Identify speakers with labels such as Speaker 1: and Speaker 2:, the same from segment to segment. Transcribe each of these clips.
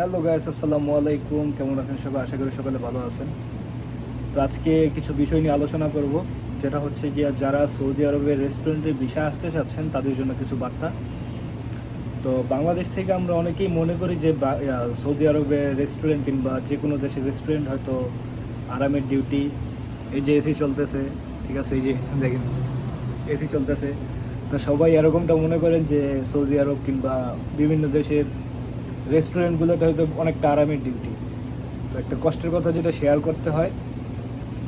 Speaker 1: Hello guys আসসালামু আলাইকুম। কেমন আছেন সবাই? আশা করি সকালে ভালো আছেন। তো আজকে কিছু বিষয় নিয়ে আলোচনা করব, যেটা হচ্ছে গিয়া যারা সৌদি আরবের রেস্টুরেন্টে বিষয় আসতে চাচ্ছেন, তাদের জন্য কিছু বার্তা। তো বাংলাদেশ থেকে আমরা অনেকেই মনে করি যে সৌদি আরবের রেস্টুরেন্ট কিংবা যে কোনো দেশের রেস্টুরেন্ট হয়তো আরামের ডিউটি এই যে এসি চলতেছে, ঠিক আছে, এই যে দেখেন এসি চলতেছে। তো সবাই এরকমটা মনে করেন যে, সৌদি আরব কিংবা বিভিন্ন দেশের রেস্টুরেন্টগুলোতে হয়তো অনেকটা আরামের ডিউটি। তো একটা কষ্টের কথা যেটা শেয়ার করতে হয়,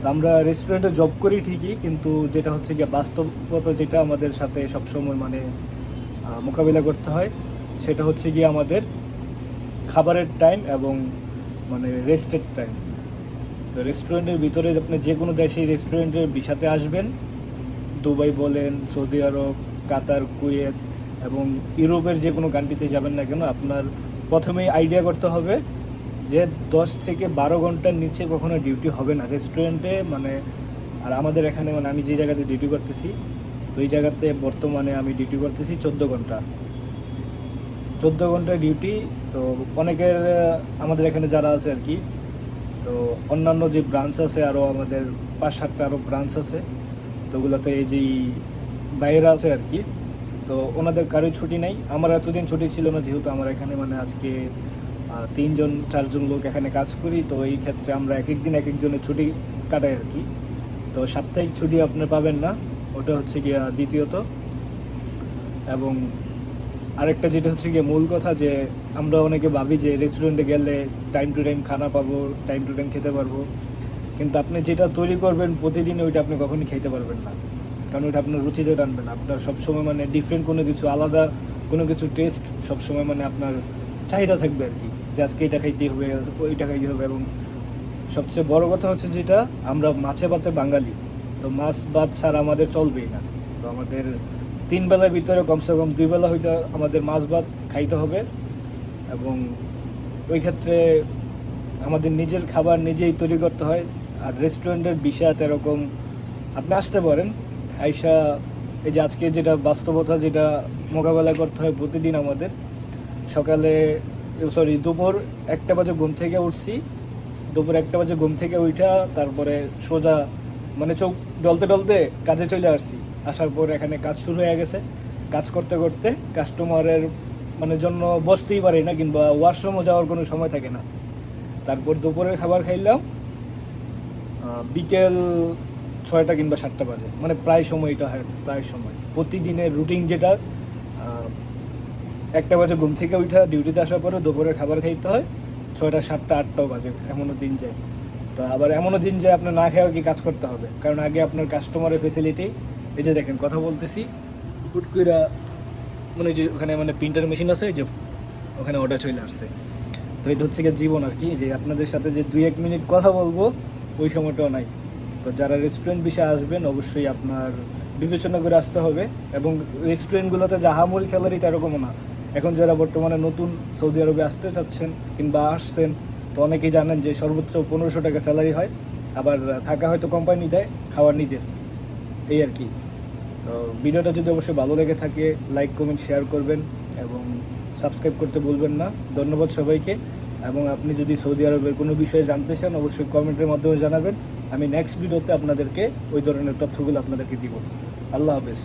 Speaker 1: তো আমরা রেস্টুরেন্টে জব করি ঠিকই, কিন্তু যেটা হচ্ছে গিয়ে বাস্তবতা যেটা আমাদের সাথে সবসময় মানে মোকাবিলা করতে হয়, সেটা হচ্ছে গিয়ে আমাদের খাবারের টাইম এবং মানে রেস্টের টাইম তো রেস্টুরেন্টের ভিতরে আপনি যে কোনো দেশে রেস্টুরেন্টের বিষাতে আসবেন। দুবাই বলেন, সৌদি আরব, কাতার, কুয়েত এবং ইউরোপের যে কোনো কান্ট্রিতে যাবেন না কেন, আপনার প্রথমেই আইডিয়া করতে হবে যে দশ থেকে বারো ঘণ্টার নিচে কখনো ডিউটি হবে না। রেস্টুরেন্টে মানে আর আমাদের এখানে মানে আমি যে জায়গাতে ডিউটি করতেছি, তো এই জায়গাতে বর্তমানে আমি ডিউটি করতেছি চোদ্দ ঘণ্টা। চোদ্দ ঘণ্টা ডিউটি তো অনেকের আমাদের এখানে যারা আছে আর কি, তো অন্যান্য যে ব্রাঞ্চ আছে আরও আমাদের পাঁচ সাতটা আরও ব্রাঞ্চ আছে, তো ওগুলোতে এই যে বাইরে আছে আর কি তো ওনাদের কারোই ছুটি নেই। আমার এতদিন ছুটি ছিল না, যেহেতু আমার এখানে মানে আজকে তিনজন, চারজন লোক এখানে কাজ করি, তো এই ক্ষেত্রে আমরা এক এক দিন এক একজনের ছুটি কাটাই আর কি। তো সাপ্তাহিক ছুটি আপনি পাবেন না, ওটা হচ্ছে গিয়া দ্বিতীয়ত। এবং আরেকটা যেটা হচ্ছে গিয়ে মূল কথা যে, আমরা অনেকে ভাবি যে রেস্টুরেন্টে গেলে টাইম টু টাইম খানা পাবো টাইম টু টাইম খেতে পারব। কিন্তু আপনি যেটা তৈরি করবেন প্রতিদিন ওইটা আপনি কখনই খেতে পারবেন না। কারণ ওইটা আপনার রুচিতে টানবে না আপনার সবসময় মানে ডিফারেন্ট কোনো কিছু, আলাদা কোনো কিছু টেস্ট সবসময় মানে আপনার চাহিদা থাকবে আর কি, যে আজকে এটা খাইতে হবে, ওইটা খাইতে হবে এবং সবচেয়ে বড় কথা হচ্ছে যেটা, আমরা মাছে ভাতে বাঙালি, তো মাছ ভাত ছাড়া আমাদের চলবেই না। তো আমাদের তিন বেলার ভিতরে কমসে কম দুই বেলা হইতে আমাদের মাছ ভাত খাইতে হবে এবং ওই ক্ষেত্রে আমাদের নিজের খাবার নিজেই তৈরি করতে হয়। আর রেস্টুরেন্টের বিষয় এরকম আপনি আসতে পারেন আইসা এই যে আজকে যেটা বাস্তবতা, যেটা মোকাবেলা করতে হয় প্রতিদিন আমাদের, সকালে সরি দুপুর একটা বাজে ঘুম থেকে উঠছি, দুপুর একটা বাজে ঘুম থেকে উঠা তারপরে সোজা মানে চোখ ডলতে ডলতে কাজে চলে আসছি। আসার পর এখানে কাজ শুরু হয়ে গেছে। কাজ করতে করতে কাস্টমারের মানে জন্য বসতেই পারি না কিংবা ওয়াশরুমও যাওয়ার কোনো সময় থাকে না। তারপর দুপুরের খাবার খাইলাম। বিকেল ছয়টা কিংবা সাতটা বাজে। মানে প্রায় সময় এটা হয়, প্রায় সময়। প্রতিদিনের রুটিন যেটা একটা বাজে ঘুম থেকে উঠা ডিউটিতে আসার পরে দুপুরে খাবার খাইতে হয়। ছয়টা, সাতটা, আটটাও বাজে, এমনও দিন যায়। তো আবার এমনও দিন যায় আপনার না খেয়েও কি কাজ করতে হবে? কারণ আগে আপনার কাস্টমারের ফেসিলিটি এই যে দেখেন, কথা বলতেছি। হুট মানে যে ওখানে মানে প্রিন্টার মেশিন আছে যে ওখানে অর্ডার চলে আসছে। তো এটা হচ্ছে গিয়ে জীবন আর কি, যে আপনাদের সাথে যে দুই এক মিনিট কথা বলব, ওই সময়টাও নাই। তো যারা রেস্টুরেন্ট বিষয়ে আসবেন, অবশ্যই আপনার বিবেচনা করে আসতে হবে এবং রেস্টুরেন্টগুলোতে জাহামরি স্যালারি এরকমও না। এখন যারা বর্তমানে নতুন সৌদি আরবে আসতে চাচ্ছেন কিংবা আসছেন, তো অনেকেই জানেন যে সর্বোচ্চ পনেরোশো টাকা স্যালারি হয়, আবার থাকা হয়তো কোম্পানি দেয়, খাওয়ার নিজের। এই আর কি। তো ভিডিওটা যদি অবশ্যই ভালো লেগে থাকে লাইক কমেন্ট শেয়ার করবেন এবং সাবস্ক্রাইব করতে ভুলবেন না। ধন্যবাদ সবাইকে। এবং আপনি যদি সৌদি আরবের কোনো বিষয়ে জানতে চান, অবশ্যই কমেন্টের মাধ্যমে জানাবেন। আমি নেক্সট ভিডিওতে আপনাদেরকে ওই ধরনের তথ্যগুলো আপনাদেরকে দিব। আল্লাহ হাফেজ।